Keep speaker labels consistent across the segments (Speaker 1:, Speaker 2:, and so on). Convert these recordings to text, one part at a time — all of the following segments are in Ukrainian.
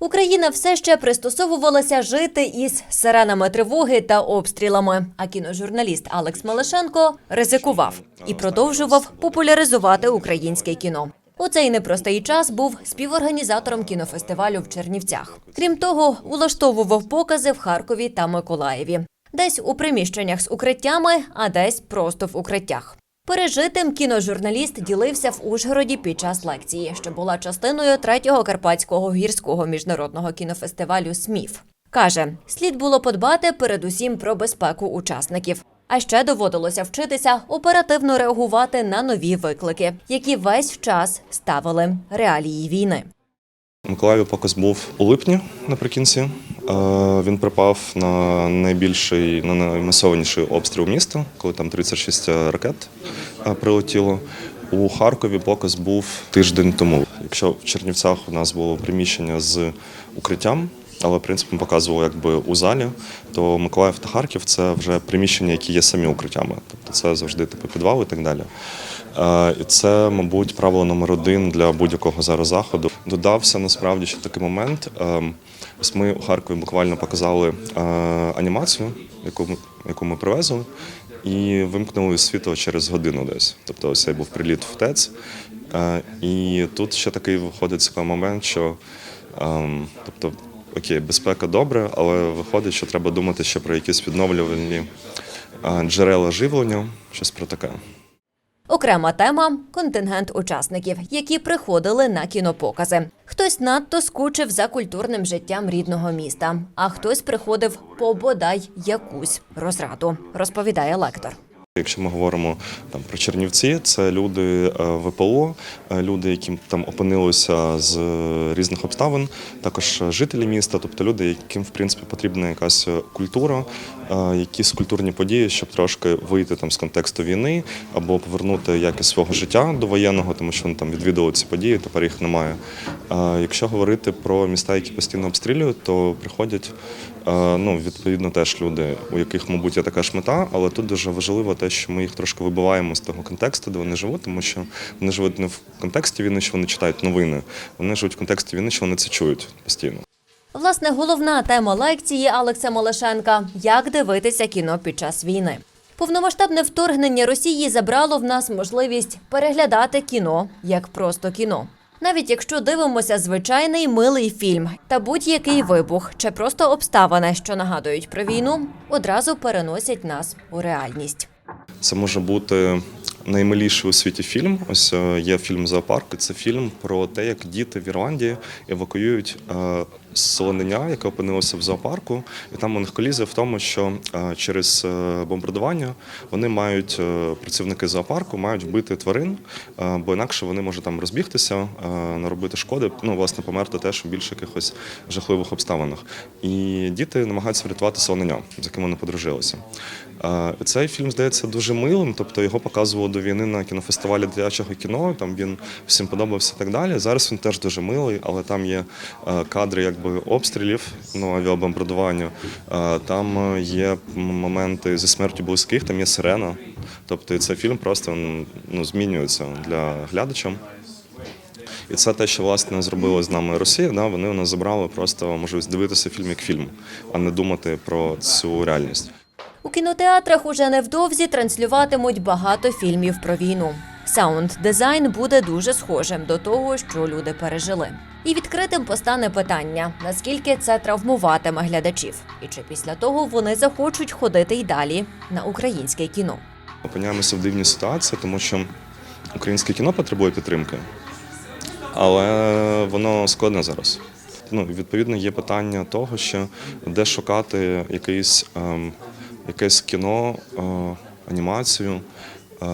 Speaker 1: Україна все ще пристосовувалася жити із сиренами тривоги та обстрілами. А кіножурналіст Алекс Малишенко ризикував і продовжував популяризувати українське кіно. У цей непростий час був співорганізатором кінофестивалю в Чернівцях. Крім того, улаштовував покази в Харкові та Миколаєві, десь у приміщеннях з укриттями, а десь просто в укриттях. Пережитим кіножурналіст ділився в Ужгороді під час лекції, що була частиною третього карпатського гірського міжнародного кінофестивалю СМІФ. Каже, слід було подбати передусім про безпеку учасників. А ще доводилося вчитися оперативно реагувати на нові виклики, які весь час ставили реалії війни.
Speaker 2: У показ був у липні наприкінці. Е, Він припав на найбільший, на наймасованіший обстріл міста, коли там 36 ракет е, прилетіло. У Харкові показ був тиждень тому. Якщо в Чернівцях у нас було приміщення з укриттям, але в принципі ми показували якби у залі, то Миколаїв та Харків це вже приміщення, які є самі укриттями. Тобто це завжди типу підвал і так далі. Е, І це, мабуть, правило номер один для будь-якого зараз заходу. Додався насправді ще такий момент. Ось ми у Харкові буквально показали е, анімацію, яку ми, яку ми привезли, і вимкнули світло через годину десь. Тобто ось цей був приліт в ТЕЦ. Е, І тут ще такий виходить цікавий момент, що ем, тобто, окей, безпека добре, але виходить, що треба думати ще про якісь відновлювальні е, джерела живлення, щось про таке.
Speaker 1: Окрема тема контингент учасників, які приходили на кінопокази. Хтось надто скучив за культурним життям рідного міста, а хтось приходив по бодай якусь розраду, розповідає лектор.
Speaker 2: Якщо ми говоримо там про Чернівці, це люди е, ВПО, е, люди, які там опинилися з різних обставин, також жителі міста, тобто люди, яким в принципі потрібна якась культура, е, якісь культурні події, щоб трошки вийти там з контексту війни або повернути якість свого життя до воєнного, тому що вони там відвідували ці події, тепер їх немає. Е, Якщо говорити про міста, які постійно обстрілюють, то приходять Е, Ну, відповідно, теж люди, у яких, мабуть, є така ж мета, але тут дуже важливо те, що ми їх трошки вибиваємо з того контексту, де вони живуть, тому що вони живуть не в контексті війни, що вони читають новини. Вони живуть в контексті війни, що вони це чують постійно.
Speaker 1: Власне, головна тема лекції Алекса Малишенка як дивитися кіно під час війни. Повномасштабне вторгнення Росії забрало в нас можливість переглядати кіно як просто кіно. Навіть якщо дивимося звичайний милий фільм та будь-який вибух чи просто обставини, що нагадують про війну, одразу переносять нас у реальність.
Speaker 2: Це може бути наймиліший у світі фільм. Ось е, є фільм Зоопарк. Це фільм про те, як діти в Ірландії евакуюють е, солонення, яке опинилося в зоопарку, і там у них колізія в тому, що е, через бомбардування вони мають працівники зоопарку мають вбити тварин, бо інакше вони можуть там розбігтися, наробити шкоди, ну власне померти теж у більш якихось жахливих обставинах. І діти намагаються врятувати солонення, з яким вони подружилися. Цей фільм здається дуже милим, тобто його показували до війни на кінофестивалі дитячого кіно. Там він всім подобався і так далі. Зараз він теж дуже милий, але там є е, кадри якби обстрілів, ну авіабомбардування. Е, Там е, є моменти зі смертю близьких, там є сирена. Тобто цей фільм просто ну, змінюється для глядача. І це те, що власне зробила з нами Росія. Да? Вони у нас забрали просто можливість дивитися фільм як фільм, а не думати про цю реальність.
Speaker 1: У кінотеатрах уже невдовзі транслюватимуть багато фільмів про війну. Саунд-дизайн буде дуже схожим до того, що люди пережили. І відкритим постане питання, наскільки це травмуватиме глядачів, і чи після того вони захочуть ходити й далі на українське кіно.
Speaker 2: Опиняємося в дивній ситуації, тому що українське кіно потребує підтримки, але воно складне зараз. Ну, відповідно, є питання того, що де шукати якийсь, ем, якесь кіно, е, анімацію, е,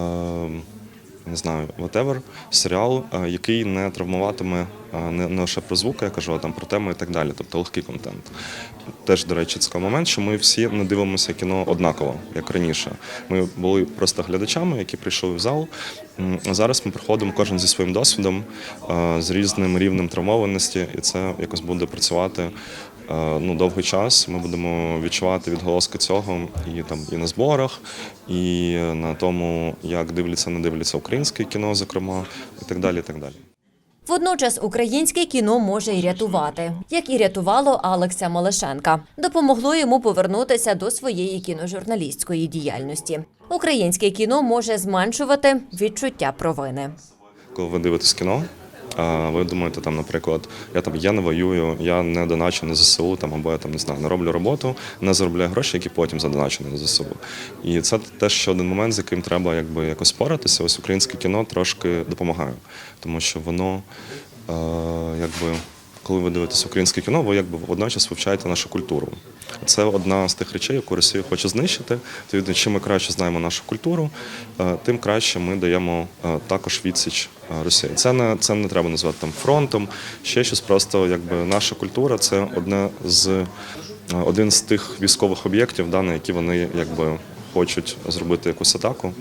Speaker 2: не знаю, whatever, серіал, е, який не травмуватиме не, лише про звуки, я кажу, а там про теми і так далі, тобто легкий контент. Теж, до речі, цікавий момент, що ми всі не дивимося кіно однаково, як раніше. Ми були просто глядачами, які прийшли в зал. А зараз ми приходимо кожен зі своїм досвідом, з різним рівнем травмованості, і це якось буде працювати ну, довгий час. Ми будемо відчувати відголоски цього і там і на зборах, і на тому, як дивляться, не дивляться українське кіно, зокрема, і так далі. І так далі.
Speaker 1: Водночас українське кіно може й рятувати, як і рятувало Алекса Малишенка. Допомогло йому повернутися до своєї кіножурналістської діяльності. Українське кіно може зменшувати відчуття провини.
Speaker 2: Коли ви дивитесь кіно, а ви думаєте, там, наприклад, я там я не воюю, я не доначу на ЗСУ, там або я там не знаю, не роблю роботу, не заробляю гроші, які потім задоначені на ЗСУ. І це теж ще один момент, з яким треба якби якось споратися. Ось українське кіно трошки допомагає, тому що воно е, якби. Коли ви дивитесь українське кіно, ви якби водночас вивчаєте нашу культуру. Це одна з тих речей, яку Росія хоче знищити. Тобто, чим ми краще знаємо нашу культуру, е, тим краще ми даємо е, також відсіч е, Росії. Це не це не треба назвати там фронтом, ще щось. Просто якби наша культура це одне з один з тих військових об'єктів, да, на які вони якби хочуть зробити якусь атаку.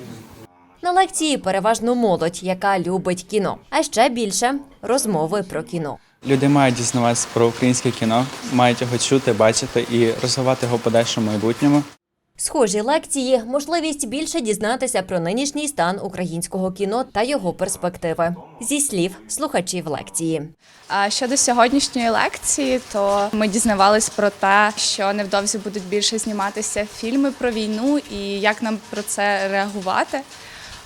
Speaker 1: На лекції переважно молодь, яка любить кіно, а ще більше розмови про кіно.
Speaker 3: Люди мають дізнаватися про українське кіно, мають його чути, бачити і розвивати його в подальшому майбутньому.
Speaker 1: Схожі лекції можливість більше дізнатися про нинішній стан українського кіно та його перспективи зі слів слухачів лекції.
Speaker 4: А щодо сьогоднішньої лекції, то ми дізнавались про те, що невдовзі будуть більше зніматися фільми про війну і як нам про це реагувати.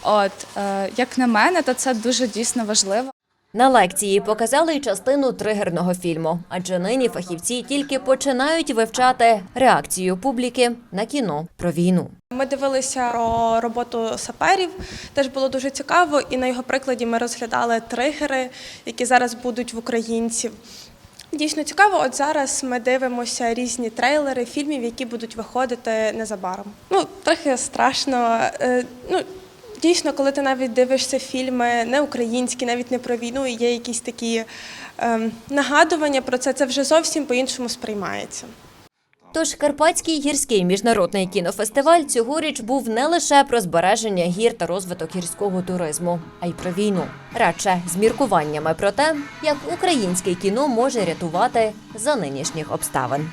Speaker 4: От е, як на мене, то це дуже дійсно важливо.
Speaker 1: На лекції показали й частину тригерного фільму, адже нині фахівці тільки починають вивчати реакцію публіки на кіно про війну.
Speaker 5: Ми дивилися про роботу саперів, теж було дуже цікаво, і на його прикладі ми розглядали тригери, які зараз будуть в українців. Дійсно цікаво, от зараз ми дивимося різні трейлери фільмів, які будуть виходити незабаром. Ну, трохи страшно. Е, Ну, дійсно, коли ти навіть дивишся фільми не українські, навіть не про війну, і є якісь такі ем, нагадування про це, це вже зовсім по-іншому сприймається.
Speaker 1: Тож Карпатський гірський міжнародний кінофестиваль цьогоріч був не лише про збереження гір та розвиток гірського туризму, а й про війну. Радше з міркуваннями про те, як українське кіно може рятувати за нинішніх обставин.